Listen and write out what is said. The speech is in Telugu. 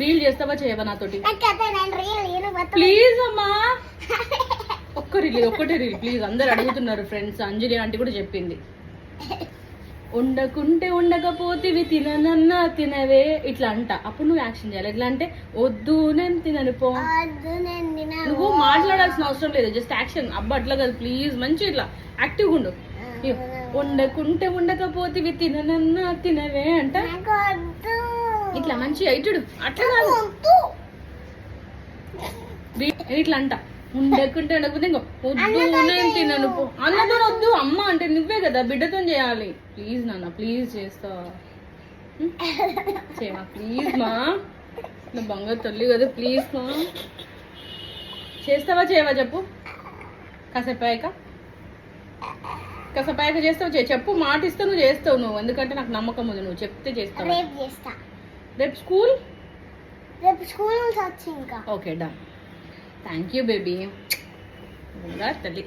రీల్ చేస్తావా చేయవా నాతోటి? ప్లీజ్ అమ్మా. ఒక్క రీల్ ఒక్కటే రీల్ ప్లీజ్ అందరు అడుగుతున్నారు ఫ్రెండ్స్ అంజలి ఆంటీ కూడా చెప్పింది. ఉండకుంటే ఉండకపోతే తిననన్నా తినవే ఇట్లా అంట. అప్పుడు నువ్వు యాక్షన్ చేయాలి. ఎట్లా అంటే వద్దు నేను తినను పో. నువ్వు మాట్లాడాల్సిన అవసరం లేదు. జస్ట్ యాక్షన్ అబ్బా అట్లా కాదు. ప్లీజ్ మంచి ఇట్లా యాక్టివ్గా ఉండు. ఉండకుంటే ఉండకపోతే తిననన్నా తినవే అంట. ఇట్లా మంచి ఇటుడు. అట్లా కాదు. ఇట్లా అంట. ఉండకుంటే ఉండకపోతే ఇంకో వద్దు నేను తినను పో. అన్నతో వద్దు. అమ్మ అంటే నువ్వే కదా బిడ్డతో చేయాలి. ప్లీజ్ నాన్న ప్లీజ్ చేస్తా? చేయమా? ప్లీజ్ మా. నా బంగారు తల్లి కదా ప్లీజ్ మా. చేస్తావా చేయవా చెప్పు? కాసేపు అయ్యాక కాసేపు అయ్యాక చేస్తావు చెప్పు మాట ఇస్తే నువ్వు చేస్తావు నువ్వు. ఎందుకంటే నాకు నమ్మకం ఉంది. నువ్వు చెప్తే చేస్తావు? రేపు స్కూల్ రేపు స్కూల్ నుంచి వచ్చి ఇంకా okay done thank you baby తల్లి